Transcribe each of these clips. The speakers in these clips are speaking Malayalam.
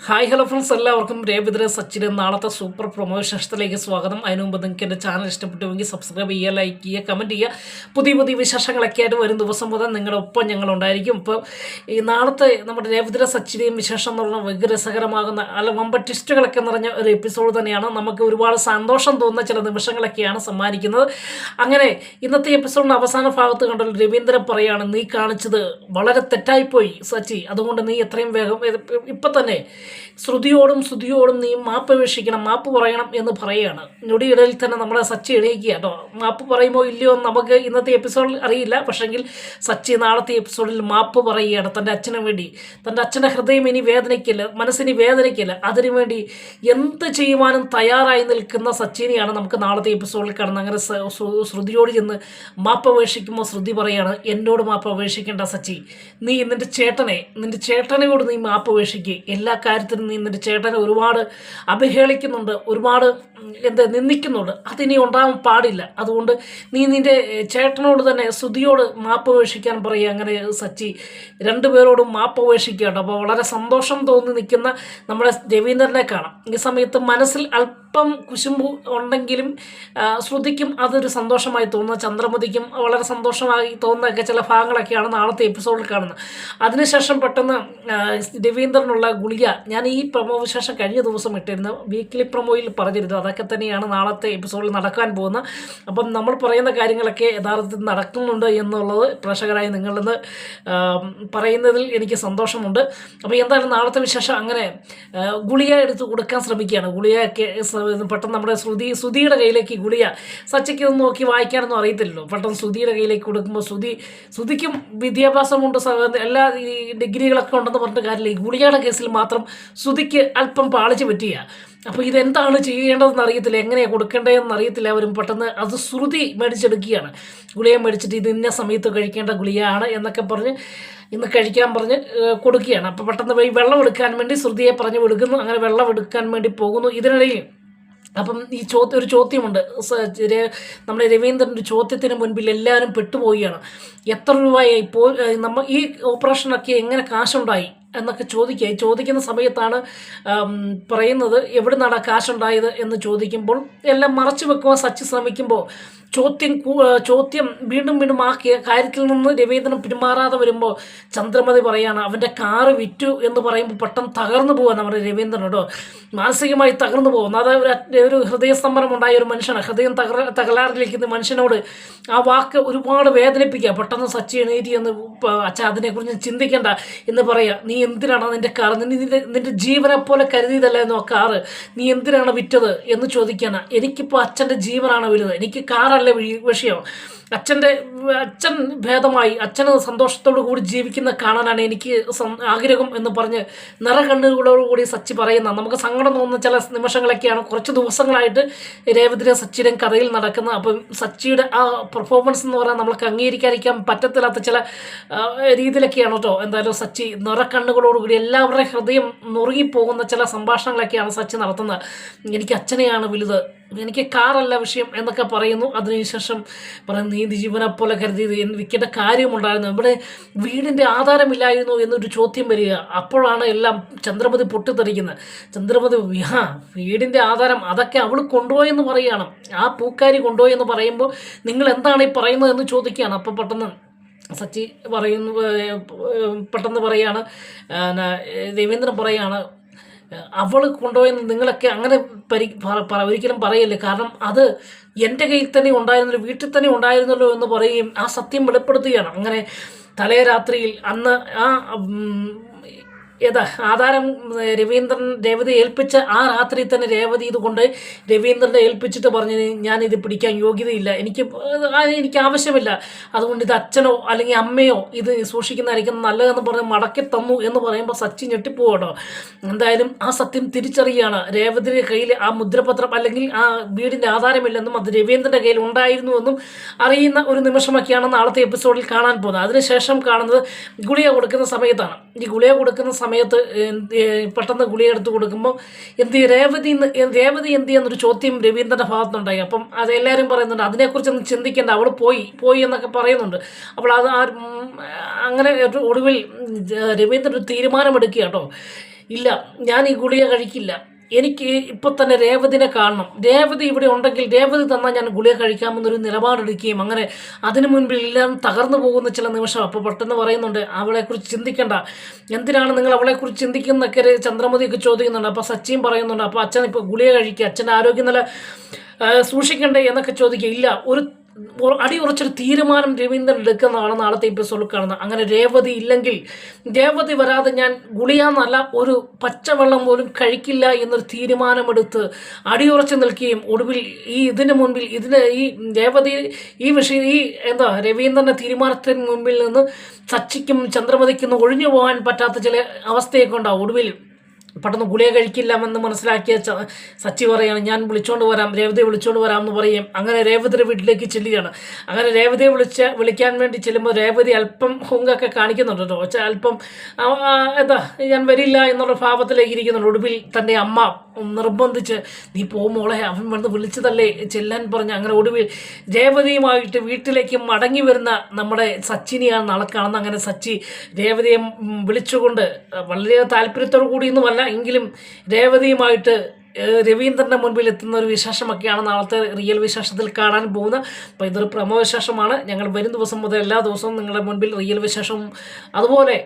ഹായ് ഹലോ ഫ്രണ്ട്സ് എല്ലാവർക്കും രേവിദ്ര സച്ചിന് നാളത്തെ സൂപ്പർ പ്രൊമോഷനിലേക്ക് സ്വാഗതം. അതിനു മുമ്പ് നിങ്ങൾക്ക് എന്റെ ചാനൽ ഇഷ്ടപ്പെട്ടുവെങ്കിൽ സബ്സ്ക്രൈബ് ചെയ്യുക ലൈക്ക് ചെയ്യുക കമന്റ് ചെയ്യുക. പുതിയ പുതിയ വിശേഷങ്ങളൊക്കെ ആയിട്ട് വരും ദിവസം മുതൽ നിങ്ങളുടെ ഒപ്പം ഞങ്ങളുണ്ടായിരിക്കും ഇപ്പോൾ ഈ നാളത്തെ നമ്മുടെ രേവിദ്ര സച്ചിനെയും വിശേഷം എന്ന് പറഞ്ഞാൽ വെഗ് രസകരമാകുന്ന അല്ല വമ്പ ട്വിസ്റ്റുകളൊക്കെ നിറഞ്ഞ ഒരു എപ്പിസോഡ് തന്നെയാണ്. നമുക്ക് ഒരുപാട് സന്തോഷം തോന്നുന്ന ചില നിമിഷങ്ങളൊക്കെയാണ് സമ്മാനിക്കുന്നത്. അങ്ങനെ ഇന്നത്തെ എപ്പിസോഡിന്റെ അവസാന ഭാഗത്ത് കണ്ടൽ രവീന്ദ്രൻ പറയാണ് നീ കാണിച്ചത് വളരെ തെറ്റായിപ്പോയി സച്ചി. അതുകൊണ്ട് നീ എത്രയും വേഗം ഇപ്പം തന്നെ ശ്രുതിയോടും ശ്രുതിയോടും നീ മാപ്പ് വീക്ഷിക്കണം മാപ്പ് പറയണം എന്ന് പറയുകയാണ്. ഞൊടിയിടയിൽ തന്നെ നമ്മളെ സച്ചി എണീക്കുക കേട്ടോ. മാപ്പ് പറയുമോ ഇല്ലയോ എന്ന് നമുക്ക് ഇന്നത്തെ എപ്പിസോഡിൽ അറിയില്ല. പക്ഷെങ്കിൽ സച്ചി നാളത്തെ എപ്പിസോഡിൽ മാപ്പ് പറയുകയാണ് തന്റെ അച്ഛന് വേണ്ടി. തന്റെ അച്ഛന്റെ ഹൃദയം ഇനി വേദനയ്ക്കില്ല മനസ്സിനി വേദനയ്ക്കില്ല അതിനുവേണ്ടി എന്ത് ചെയ്യുവാനും തയ്യാറായി നിൽക്കുന്ന സച്ചിനെയാണ് നമുക്ക് നാളത്തെ എപ്പിസോഡിൽ കാണുന്നത്. അങ്ങനെ ശ്രുതിയോട് ചെന്ന് മാപ്പ് അപേക്ഷിക്കുമ്പോൾ ശ്രുതി പറയുകയാണ് എന്നോട് മാപ്പ് അപേക്ഷിക്കേണ്ട സച്ചി. നീ നിന്റെ ചേട്ടനെ നിന്റെ ചേട്ടനോട് നീ മാപ്പ് അപേക്ഷിക്കുക എല്ലാ നീ നിന്നിട്ട് ചേട്ടനെ ഒരുപാട് അപഹേളിക്കുന്നുണ്ട്. ഒരുപാട് എന്താ നിന്ദിക്കുന്നുണ്ട്? അതിനി ഉണ്ടാകാൻ പാടില്ല. അതുകൊണ്ട് നീ നിന്റെ ചേട്ടനോട് തന്നെ ശ്രുതിയോട് മാപ്പ് അപേക്ഷിക്കാൻ പറയുക. അങ്ങനെ സച്ചി രണ്ടുപേരോടും മാപ്പ് അപേക്ഷിക്കുകയാണ്. അപ്പോൾ വളരെ സന്തോഷം തോന്നി നിൽക്കുന്ന നമ്മുടെ രവീന്ദ്രനെ കാണാം. ഈ സമയത്ത് മനസ്സിൽ അല്പം കുശുമ്പ് ഉണ്ടെങ്കിലും ശ്രുതിക്കും അതൊരു സന്തോഷമായി തോന്നുന്നു. ചന്ദ്രമതിക്കും വളരെ സന്തോഷമായി തോന്നുന്നൊക്കെ ചില ഭാഗങ്ങളൊക്കെയാണ് നാളത്തെ എപ്പിസോഡിൽ കാണുന്നത്. അതിനുശേഷം പെട്ടെന്ന് രവീന്ദ്രനുള്ള ഗുളിക ഞാൻ ഈ പ്രമോ വിശേഷം കഴിഞ്ഞ ദിവസം ഇട്ടിരുന്നു. വീക്ക്ലി പ്രമോയിൽ പറഞ്ഞിരുന്നു. അതൊക്കെ തന്നെയാണ് നാളത്തെ എപ്പിസോഡിൽ നടക്കാൻ പോകുന്നത്. അപ്പം നമ്മൾ പറയുന്ന കാര്യങ്ങളൊക്കെ യഥാർത്ഥത്തിൽ നടക്കുന്നുണ്ട് എന്നുള്ളത് പ്രേക്ഷകരായി നിങ്ങളിന്ന് പറയുന്നതിൽ എനിക്ക് സന്തോഷമുണ്ട്. അപ്പോൾ എന്തായാലും നാളത്തെ വിശേഷം അങ്ങനെ ഗുളിക എടുത്ത് കൊടുക്കാൻ ശ്രമിക്കുകയാണ്. ഗുളികയൊക്കെ പെട്ടെന്ന് നമ്മുടെ ശ്രുതി ശ്രുതിയുടെ കയ്യിലേക്ക് ഗുളിക. സച്ചയ്ക്ക് ഒന്ന് നോക്കി വായിക്കാനൊന്നും അറിയത്തില്ലല്ലോ. പെട്ടെന്ന് ശ്രുതിയുടെ കയ്യിലേക്ക് കൊടുക്കുമ്പോൾ ശ്രുതി ശ്രുതിക്കും വിദ്യാഭ്യാസമുണ്ട് എല്ലാ ഡിഗ്രികളൊക്കെ ഉണ്ടെന്ന് പറഞ്ഞിട്ട് കാര്യമില്ല. ഈ ഗുളികയുടെ കേസിൽ മാത്രം ശ്രുതിക്ക് അല്പം പാളിച്ച് പറ്റിയ അപ്പോൾ ഇതെന്താണ് ചെയ്യേണ്ടതെന്ന് അറിയത്തില്ല. എങ്ങനെയാണ് കൊടുക്കേണ്ടതെന്ന് അറിയത്തില്ല. അവരും പെട്ടെന്ന് അത് ശ്രുതി മേടിച്ചെടുക്കുകയാണ്. ഗുളിക മേടിച്ചിട്ട് ഇത് ഇന്ന സമയത്ത് കഴിക്കേണ്ട ഗുളികയാണ് എന്നൊക്കെ പറഞ്ഞ് ഇന്ന് കഴിക്കാൻ പറഞ്ഞ് കൊടുക്കുകയാണ്. അപ്പോൾ പെട്ടെന്ന് പോയി വെള്ളം എടുക്കാൻ വേണ്ടി ശ്രുതിയെ പറഞ്ഞ് വിടുക്കുന്നു അങ്ങനെ വെള്ളം എടുക്കാൻ വേണ്ടി പോകുന്നു. ഇതിനിടയിൽ അപ്പം ഈ ചോദ്യം ഒരു ചോദ്യമുണ്ട്. നമ്മുടെ രവീന്ദ്രന്റെ ചോദ്യത്തിന് മുൻപിൽ എല്ലാവരും പെട്ടുപോവുകയാണ്. എത്ര രൂപയായി ഇപ്പോൾ നമ്മൾ നമ്മ ഈ ഓപ്പറേഷനൊക്കെ എങ്ങനെ കാശുണ്ടായി? എന്നൊക്കെ ചോദിക്കുക. ചോദിക്കുന്ന സമയത്താണ് പറയുന്നത് എവിടെ നിന്നാണ് കാശുണ്ടായത് എന്ന് ചോദിക്കുമ്പോൾ എല്ലാം മറച്ചു വെക്കുവാൻ സച്ചി ശ്രമിക്കുമ്പോൾ ചോദ്യം ചോദ്യം വീണ്ടും വീണ്ടും ആ കാര്യത്തിൽ നിന്ന് രവീന്ദ്രൻ പിന്മാറാതെ വരുമ്പോൾ ചന്ദ്രമതി പറയാണ് അവന്റെ കാറ് വിറ്റു എന്ന് പറയുമ്പോൾ പെട്ടെന്ന് തകർന്നു പോകാൻ നമ്മുടെ രവീന്ദ്രൻ കേട്ടോ മാനസികമായി തകർന്നു പോകുന്നു. അത് ഒരു ഹൃദയ ഹൃദയസ്തംഭനം ഉണ്ടായ ഒരു മനുഷ്യനാണ്. ഹൃദയം തകർ തകരാറിലിരിക്കുന്ന മനുഷ്യനോട് ആ വാക്ക് ഒരുപാട് വേദനിപ്പിക്കുക. പെട്ടെന്ന് സച്ചി എണീറ്റി എന്ന് അച്ഛ അതിനെക്കുറിച്ച് ചിന്തിക്കേണ്ട എന്ന് പറയാം. നീ എന്തിനാണ് നിന്റെ കാറ് നിന്റെ നിന്റെ ജീവനെ പോലെ കരുതിയതല്ല എന്നോ കാറ്? നീ എന്തിനാണ് വിറ്റത്? എന്ന് ചോദിക്കാനാണ് എനിക്കിപ്പോൾ അച്ഛന്റെ ജീവനാണ് വലുത്? എനിക്ക് കാറല്ല വി- വിഷയം. അച്ഛന്റെ അച്ഛൻ ഭേദമായി അച്ഛന് സന്തോഷത്തോടു കൂടി ജീവിക്കുന്ന കാണാനാണ് എനിക്ക് ആഗ്രഹം എന്ന് പറഞ്ഞ് നിറകണ്ണുകളോടുകൂടി സച്ചി പറയുന്ന നമുക്ക് സങ്കടം തോന്നുന്ന ചില നിമിഷങ്ങളൊക്കെയാണ് കുറച്ച് ദിവസങ്ങളായിട്ട് രേവതിരെ സച്ചിയുടെയും കഥയിൽ നടക്കുന്നത് അപ്പം സച്ചിയുടെ ആ പെർഫോമൻസ് എന്ന് പറഞ്ഞാൽ നമ്മൾക്ക് അംഗീകരിക്കാതിരിക്കാൻ പറ്റത്തില്ലാത്ത ചില രീതിയിലൊക്കെയാണ് കേട്ടോ എന്തായാലും സച്ചി നിറക്കണ്ണുകളോടുകൂടി എല്ലാവരുടെയും ഹൃദയം നുറുങ്ങിപ്പോകുന്ന ചില സംഭാഷണങ്ങളൊക്കെയാണ് സച്ചി നടത്തുന്നത്. എനിക്ക് അച്ഛനെയാണ് വലുത്. എനിക്ക് കാറല്ല വിഷയം എന്നൊക്കെ പറയുന്നു. അതിനുശേഷം പറയുന്നു നീതി ജീവനെ പോലെ കരുതിയത് വിൽക്കേണ്ട കാര്യമുണ്ടായിരുന്നു. ഇവിടെ വീടിന്റെ ആധാരമില്ലായിരുന്നു എന്നൊരു ചോദ്യം വരിക. അപ്പോഴാണ് എല്ലാം ചന്ദ്രമതി പൊട്ടിത്തെറിക്കുന്നത്. ചന്ദ്രമതി വിഹാ വീടിന്റെ ആധാരം അതൊക്കെ അവൾ കൊണ്ടുപോയെന്ന് പറയുകയാണ്. ആ പൂക്കാരി കൊണ്ടുപോയെന്ന് പറയുമ്പോൾ നിങ്ങൾ എന്താണ് ഈ പറയുന്നത് എന്ന് ചോദിക്കുകയാണ്. അപ്പോൾ പെട്ടെന്ന് സച്ചി പറയുന്നു പെട്ടെന്ന് പറയാണ് ആ, രവീന്ദ്രൻ പറയാണ് അവൾ കൊണ്ടുപോയെന്ന് നിങ്ങളൊക്കെ അങ്ങനെ പരി ഒരിക്കലും പറയല്ലേ? കാരണം അത് എന്റെ കയ്യിൽ തന്നെ ഉണ്ടായിരുന്നല്ലോ വീട്ടിൽ തന്നെ ഉണ്ടായിരുന്നല്ലോ എന്ന് പറയുകയും ആ സത്യം വെളിപ്പെടുത്തുകയാണ്. അങ്ങനെ തലേ രാത്രിയിൽ അന്ന് ആ ഏതാ ആധാരം രവീന്ദ്രൻ രേവതി ഏൽപ്പിച്ച ആ രാത്രി തന്നെ രേവതി ഇതുകൊണ്ട് രവീന്ദ്രനെ ഏൽപ്പിച്ചിട്ട് പറഞ്ഞു ഞാൻ ഇത് പിടിക്കാൻ യോഗ്യതയില്ല. എനിക്ക് എനിക്ക് ആവശ്യമില്ല. അതുകൊണ്ട് ഇത് അച്ഛനോ അല്ലെങ്കിൽ അമ്മയോ ഇത് സൂക്ഷിക്കുന്നതായിരിക്കും നല്ലതെന്ന് പറഞ്ഞ് മടക്കി തന്നു എന്ന് പറയുമ്പോൾ സച്ചിൻ ഞെട്ടിപ്പോകട്ടോ എന്തായാലും ആ സത്യം തിരിച്ചറിയുകയാണ് രേവതിയുടെ കയ്യിൽ ആ മുദ്രപത്രം അല്ലെങ്കിൽ ആ വീടിന്റെ ആധാരമില്ലെന്നും അത് രവീന്ദ്രന്റെ കയ്യിൽ ഉണ്ടായിരുന്നുവെന്നും അറിയുന്ന ഒരു നിമിഷമൊക്കെയാണ് നാളത്തെ എപ്പിസോഡിൽ കാണാൻ പോകുന്നത്. അതിനുശേഷം കാണുന്നത് ഗുളിക കൊടുക്കുന്ന സമയത്താണ്. ഈ ഗുളിക കൊടുക്കുന്ന സമയത്ത് പെട്ടെന്ന് ഗുളിക എടുത്ത് കൊടുക്കുമ്പോൾ എന്ത് രേവതി രേവതി എന്ത് ചെയ്യുന്നൊരു ചോദ്യം രവീന്ദ്രന്റെ ഭാഗത്തുണ്ടായി അപ്പം അത് എല്ലാവരും പറയുന്നുണ്ട് അതിനെക്കുറിച്ചൊന്നും ചിന്തിക്കേണ്ട. അവൾ പോയി പോയി എന്നൊക്കെ പറയുന്നുണ്ട്. അപ്പോൾ അത് ആ അങ്ങനെ ഒടുവിൽ രവീന്ദ്രൻ ഒരു തീരുമാനമെടുക്കുക കേട്ടോ. ഇല്ല ഞാൻ ഈ ഗുളിക കഴിക്കില്ല. എനിക്ക് ഇപ്പൊ തന്നെ രേവതിനെ കാണണം. രേവതി ഇവിടെ ഉണ്ടെങ്കിൽ രേവതി തന്നാൽ ഞാൻ ഗുളിക കഴിക്കാമെന്നൊരു നിലപാടെടുക്കുകയും അങ്ങനെ അതിനു മുൻപിൽ എല്ലാം തകർന്നു പോകുന്ന ചില നിമിഷം അപ്പോൾ പെട്ടെന്ന് പറയുന്നുണ്ട് അവളെക്കുറിച്ച് ചിന്തിക്കണ്ട. എന്തിനാണ് നിങ്ങൾ അവളെക്കുറിച്ച് ചിന്തിക്കുന്നൊക്കെ ചന്ദ്രമതിയൊക്കെ ചോദിക്കുന്നുണ്ട്. അപ്പോൾ സച്ചിയും പറയുന്നുണ്ട് അപ്പോൾ അച്ഛൻ ഇപ്പോൾ ഗുളിക കഴിക്കുക അച്ഛന്റെ ആരോഗ്യനില സൂക്ഷിക്കണ്ടേ? എന്നൊക്കെ ചോദിക്കുക. ഇല്ല ഒരു അടിയുറച്ചൊരു തീരുമാനം രവീന്ദ്രൻ എടുക്കുന്നതാണ് നാളത്തെ എപ്പിസോഡിൽ കാണുന്നത്. അങ്ങനെ രേവതി ഇല്ലെങ്കിൽ രേവതി വരാതെ ഞാൻ ഗുളിയാന്നല്ല ഒരു പച്ചവെള്ളം പോലും കഴിക്കില്ല എന്നൊരു തീരുമാനമെടുത്ത് അടിയുറച്ച് നിൽക്കുകയും ഒടുവിൽ ഈ ഇതിന് മുൻപിൽ ഇതിന് ഈ രേവതി ഈ വിഷയം ഈ എന്താ രവീന്ദ്രന്റെ തീരുമാനത്തിന് മുമ്പിൽ നിന്ന് സച്ചിക്കും ചന്ദ്രമതിക്കും ഒഴിഞ്ഞു പോകാൻ പറ്റാത്ത ചില അവസ്ഥയൊക്കെ ഉണ്ടാവും. ഒടുവിൽ പെട്ടെന്ന് ഗുളിക കഴിക്കില്ലാമെന്ന് മനസ്സിലാക്കിയ സച്ചി പറയാണ് ഞാൻ വിളിച്ചോണ്ട് വരാം രേവതിയെ വിളിച്ചോണ്ട് വരാം എന്ന് പറയും. അങ്ങനെ രേവതിയുടെ വീട്ടിലേക്ക് ചെല്ലുകയാണ്. അങ്ങനെ രേവതിയെ വിളിച്ച് വിളിക്കാൻ വേണ്ടി ചെല്ലുമ്പോൾ രേവതി അല്പം ഹുങ്കൊക്കെ കാണിക്കുന്നുണ്ട് കേട്ടോ. പക്ഷേ അല്പം എന്താ ഞാൻ വരില്ല എന്നുള്ള ഭാവത്തിലേക്ക് ഇരിക്കുന്നുണ്ട്. ഒടുവിൽ തന്റെ അമ്മ നിർബന്ധിച്ച് നീ പോ മോളെ അവൻ വന്ന് വിളിച്ചതല്ലേ ചെല്ലാൻ പറഞ്ഞ്. അങ്ങനെ ഒടുവിൽ രേവതിയുമായിട്ട് വീട്ടിലേക്ക് മടങ്ങി വരുന്ന നമ്മുടെ സച്ചിനെയാണ് നാളെ കാണുന്നത്. അങ്ങനെ സച്ചി രേവതിയെ വിളിച്ചുകൊണ്ട് വളരെ താല്പര്യത്തോടു കൂടിയൊന്നുമല്ല എങ്കിലും രേവതിയുമായിട്ട് രവീന്ദ്രന്റെ മുൻപിൽ എത്തുന്ന ഒരു വിശേഷമൊക്കെയാണ് നാളത്തെ റിയൽ വിശേഷത്തിൽ കാണാൻ പോകുന്നത്. അപ്പോൾ ഇതൊരു പ്രമോ വിശേഷമാണ്. ഞങ്ങൾ വരും ദിവസം മുതൽ എല്ലാ ദിവസവും നിങ്ങളുടെ മുൻപിൽ റിയൽ വിശേഷം അതുപോലെ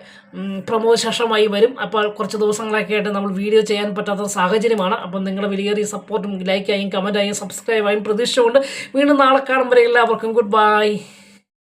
പ്രമോ വിശേഷമായി വരും. അപ്പോൾ കുറച്ച് ദിവസങ്ങളൊക്കെ ആയിട്ട് നമ്മൾ വീഡിയോ ചെയ്യാൻ പറ്റാത്ത സാഹചര്യമാണ്. അപ്പം നിങ്ങളുടെ വിലയേറിയ സപ്പോർട്ടും ലൈക്കായും കമന്റായും സബ്സ്ക്രൈബായും പ്രതീക്ഷിച്ചുകൊണ്ട് വീണ്ടും നാളെ കാണുമ്പോൾ എല്ലാവർക്കും. Good bye